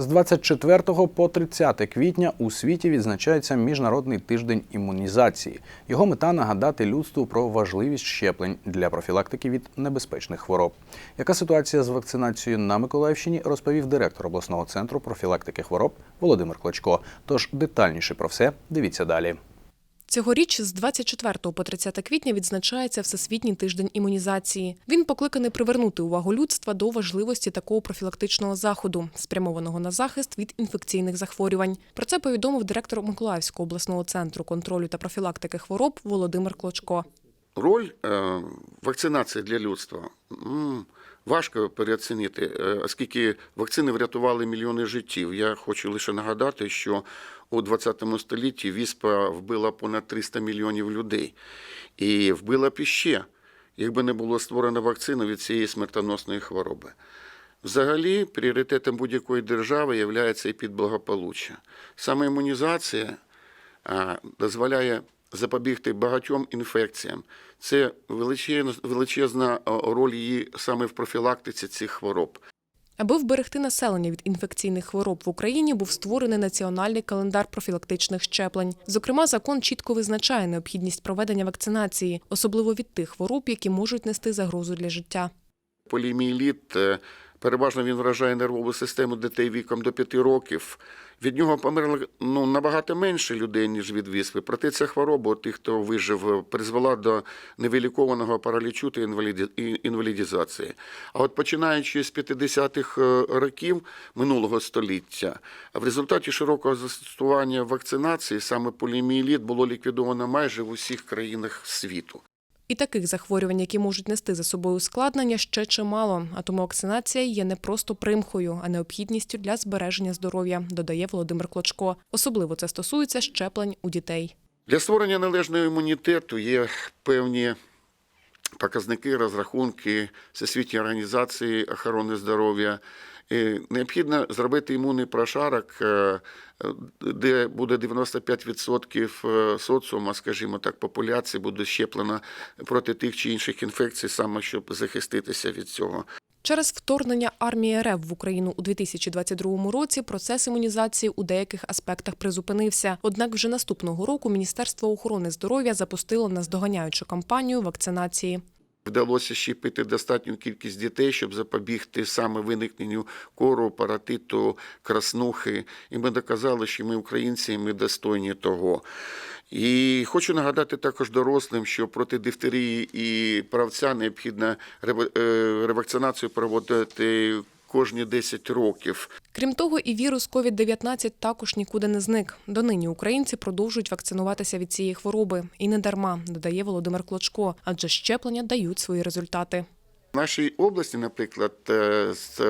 З 24 по 30 квітня у світі відзначається Міжнародний тиждень імунізації. Його мета нагадати людству про важливість щеплень для профілактики від небезпечних хвороб. Яка ситуація з вакцинацією на Миколаївщині, розповів директор обласного центру профілактики хвороб Володимир Клочко. Тож детальніше про все дивіться далі. Цьогоріч з 24 по 30 квітня відзначається Всесвітній тиждень імунізації. Він покликаний привернути увагу людства до важливості такого профілактичного заходу, спрямованого на захист від інфекційних захворювань. Про це повідомив директор Миколаївського обласного центру контролю та профілактики хвороб Володимир Клочко. Роль е, вакцинації для людства важко переоцінити, е, оскільки вакцини врятували мільйони життів. Я хочу лише нагадати, що у 20 столітті віспа вбила понад 300 мільйонів людей і вбила б іще, якби не було створено вакцину від цієї смертоносної хвороби. Взагалі, пріоритетом будь-якої держави є і підблагополуччя. Саме імунізація дозволяє запобігти багатьом інфекціям. Це величезна, величезна роль її саме в профілактиці цих хвороб. Аби вберегти населення від інфекційних хвороб в Україні, був створений національний календар профілактичних щеплень. Зокрема, закон чітко визначає необхідність проведення вакцинації, особливо від тих хвороб, які можуть нести загрозу для життя. Поліміеліт, е, переважно він вражає нервову систему дітей віком до 5 років. Від нього померло ну, набагато менше людей, ніж від віспи. Проте ця хвороба, тих, хто вижив, призвела до невилікованого паралічу та інваліді- інвалідізації. А от починаючи з 50-х е, років минулого століття, в результаті широкого застосування вакцинації саме поліміеліт було ліквідовано майже в усіх країнах світу. І таких захворювань, які можуть нести за собою ускладнення, ще чимало. А тому вакцинація є не просто примхою, а необхідністю для збереження здоров'я, додає Володимир Клочко. Особливо це стосується щеплень у дітей. Для створення належного імунітету є певні показники, розрахунки Всесвітньої організації охорони здоров'я. Необхідно зробити імунний прошарок, е, де буде 95% соціума, скажімо так, популяції буде щеплена проти тих чи інших інфекцій, саме щоб захиститися від цього. Через вторгнення армії РФ в Україну у 2022 році процес імунізації у деяких аспектах призупинився. Однак вже наступного року Міністерство охорони здоров'я запустило наздоганяючу кампанію вакцинації. Вдалося щепити достатню кількість дітей, щоб запобігти саме виникненню кору, паратиту, краснухи. І ми доказали, що ми українці, і ми достойні того. І хочу нагадати також дорослим, що проти дифтерії і правця необхідно е, ревакцинацію проводити кожні 10 років. Крім того, і вірус COVID-19 також нікуди не зник. Донині українці продовжують вакцинуватися від цієї хвороби. І не дарма, додає Володимир Клочко, адже щеплення дають свої результати. В нашій області, наприклад, е, з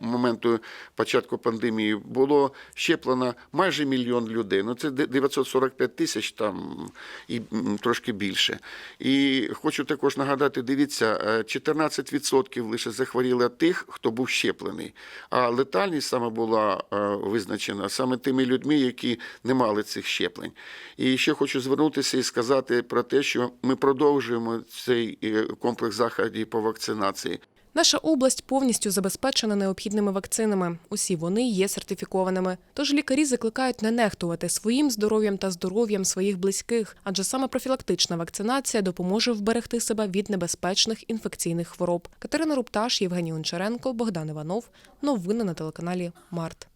моменту початку пандемії було щеплено майже мільйон людей. Ну це 945 тисяч там і трошки більше. І хочу також нагадати: дивіться, е, 14% лише захворіли тих, хто був щеплений. А летальність саме була е, визначена саме тими людьми, які не мали цих щеплень. І ще хочу звернутися і сказати про те, що ми продовжуємо цей е, комплекс заходів по вакцинації. Наша область повністю забезпечена необхідними вакцинами. Усі вони є сертифікованими. Тож лікарі закликають не нехтувати своїм здоров'ям та здоров'ям своїх близьких, адже саме профілактична вакцинація допоможе вберегти себе від небезпечних інфекційних хвороб. Катерина Рупташ, Євгеній Гончаренко, Богдан Іванов. Новини на телеканалі Март.